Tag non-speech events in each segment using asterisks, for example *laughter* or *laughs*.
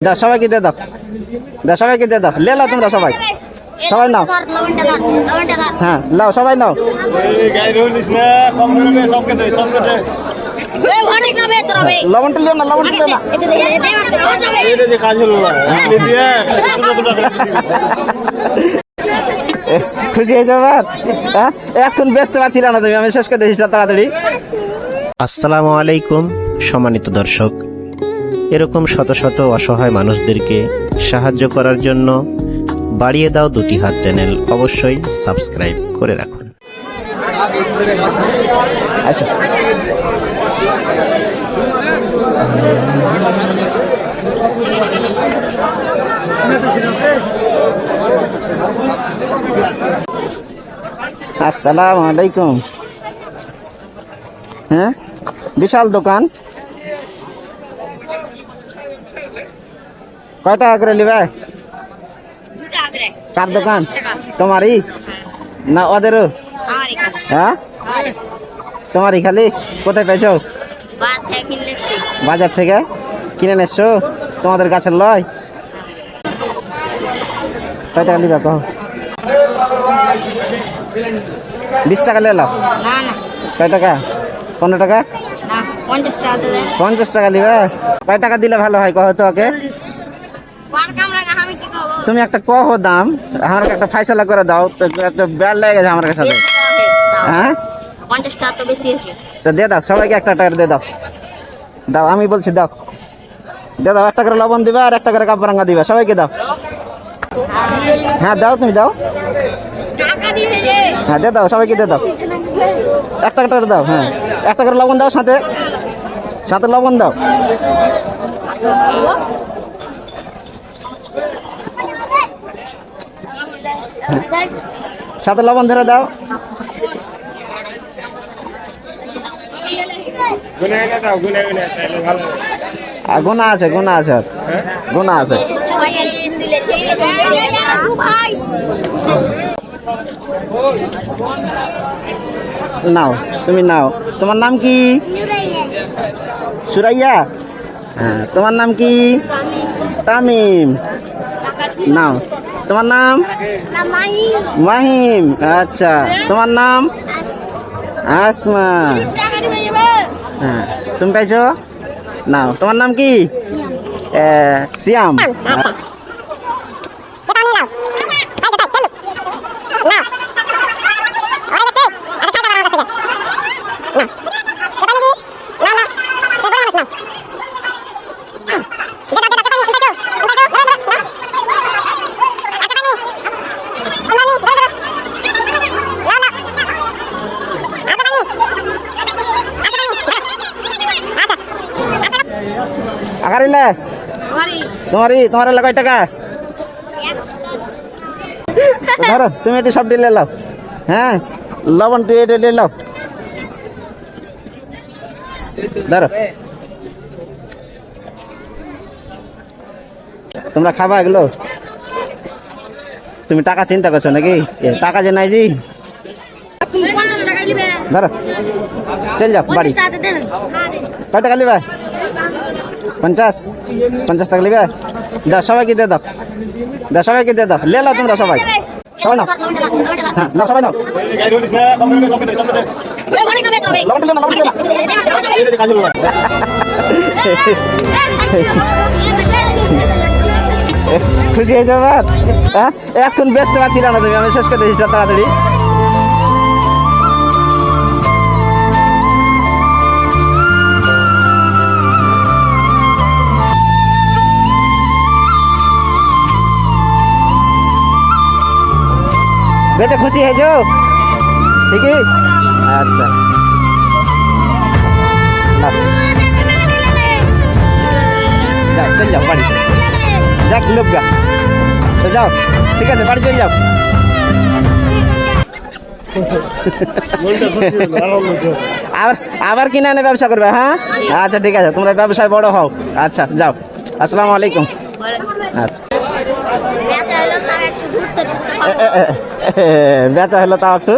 দাও, সবাইকে দিয়ে দাও। দাও, সবাইকে দিয়ে দাও। লে লাও তোমরা সবাই। সবাই নাও। হ্যাঁ লাও সবাই নাও। লবণটা খুশি হ্যাঁ? এখন ব্যস্ত পাচ্ছিল না তুমি আমি শেষ করে দিয়েছি, তাড়াতাড়ি। আসসালামু আলাইকুম, সম্মানিত দর্শক। এরকম শত শত অসহায় মানুষদেরকে সাহায্য করার জন্য বাড়িয়ে দাও দুটি হাত চ্যানেল অবশ্যই সাবস্ক্রাইব করে রাখুন। আসো। আসসালামু আলাইকুম। হ্যাঁ? বিশাল দোকান? কয় টাকা করে। নিবে কার দোকান? তোমারই? না ওদেরও? হ্যাঁ? তোমারই খালি? কোথায় পেয়েছ? বাজার থেকে কিনে নেছো তোমাদের গাছের লয়? কয় টাকা নিবা কহ বিশ টাকা লে লাও। কয় টাকা? পনেরো টাকা? পঞ্চাশ টাকা দিলে। পঞ্চাশ টাকা নিবে কয় টাকা দিলে ভালো হয় কহ তো ওকে কোন কামরা আমি কি করব তুমি একটা কহ দাম আমার একটা ফাইসলা করে দাও তো একটা ব্যাড লেগে গেছে আমার সাথে হ্যাঁ? তো বেশি তো দিয়ে দাও সবাইকে একটা টাকা দিয়ে দাও। দাও আমি বলছি দাও। দিয়ে দাও একটা করে লবণ দিবা আর একটা করে কাপড়াঙ্গা দিবা সবাইকে দাও। হ্যাঁ দাও তুমি দাও। হ্যাঁ দিয়ে দাও সবাইকে দিয়ে দাও। একটা একটা করে দাও হ্যাঁ। একটা করে লবণ দাও সাথে। সাথে লবণ দাও। সাথে লবণ ধরে দাও। গুনে আছে গোনা আছে। গোনা আছে। নাও, তুমি নাও। তোমার নাম কি? সুরাইয়া। হ্যাঁ তোমার নাম কি? তামিম। নাও। তোমার নাম? মাহিম। আচ্ছা তোমার নাম? আসমা। টাকা দিতে যাবে হ্যাঁ তুমি পাইছো? নাও তোমার নাম কি? এ, সিয়াম। আগারিলে তোমারই। তোমার কয় টাকা? ধরো তুমি এটি সব ডিলে লাও। হ্যাঁ লবণ তুই এটা নিয়ে লাও। ধরো। তোমরা খাবা এগুলো? তুমি টাকা চিন্তা করছ নাকি? টাকা যে নাই জি। ধরো। চল যাও বাড়ি। হ্যাঁ কয় টাকা নিবে? পঞ্চাশ? পঞ্চাশ টাকা নিবে দাও, সবাইকে দিয়ে দাও। দাও, সবাইকে দিয়ে দাও। লে লাও তোমরা সবাই। সবাই নাও। হ্যাঁ নাও, সবাই নাও। খুশি হয়েছো এবার? হ্যাঁ? এখন ব্যস্ত পাচ্ছিল না তুমি আমি শেষ করে দিয়েছি তাড়াতাড়ি। বেঁচে খুশি হয়েছো? ঠিকই? আচ্ছা। যাও, চল যাও, বাড়ি। যাক যাও, ঠিক আছে, বাড়ি চলে যাও। আবার আবার কিনে এনে ব্যবসা করবে হ্যাঁ? আচ্ছা ঠিক আছে, তোমরা ব্যবসায় বড় হও। আচ্ছা যাও। আসসালামু আলাইকুম। আচ্ছা। *laughs* বেচা হলো তাও একটু?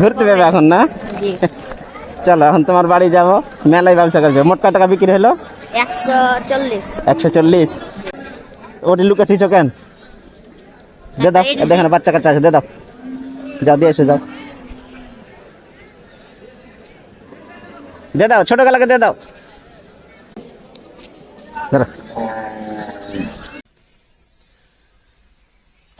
ঘুরতে যাবে এখন না? *laughs* চলো এখন তোমার বাড়ি যাব। মেলায় ব্যবসা করছ। মোট কয় টাকা বিক্রি হলো? একশো চল্লিশ। ওটি লুকে থিছো কেন? দে দাও দেখেন বাচ্চা কাচ্চা আছে দে দাও। যাও দিয়ে এসে যাও। দে দাও ছোট গেলাকে দে দাও। ধরো।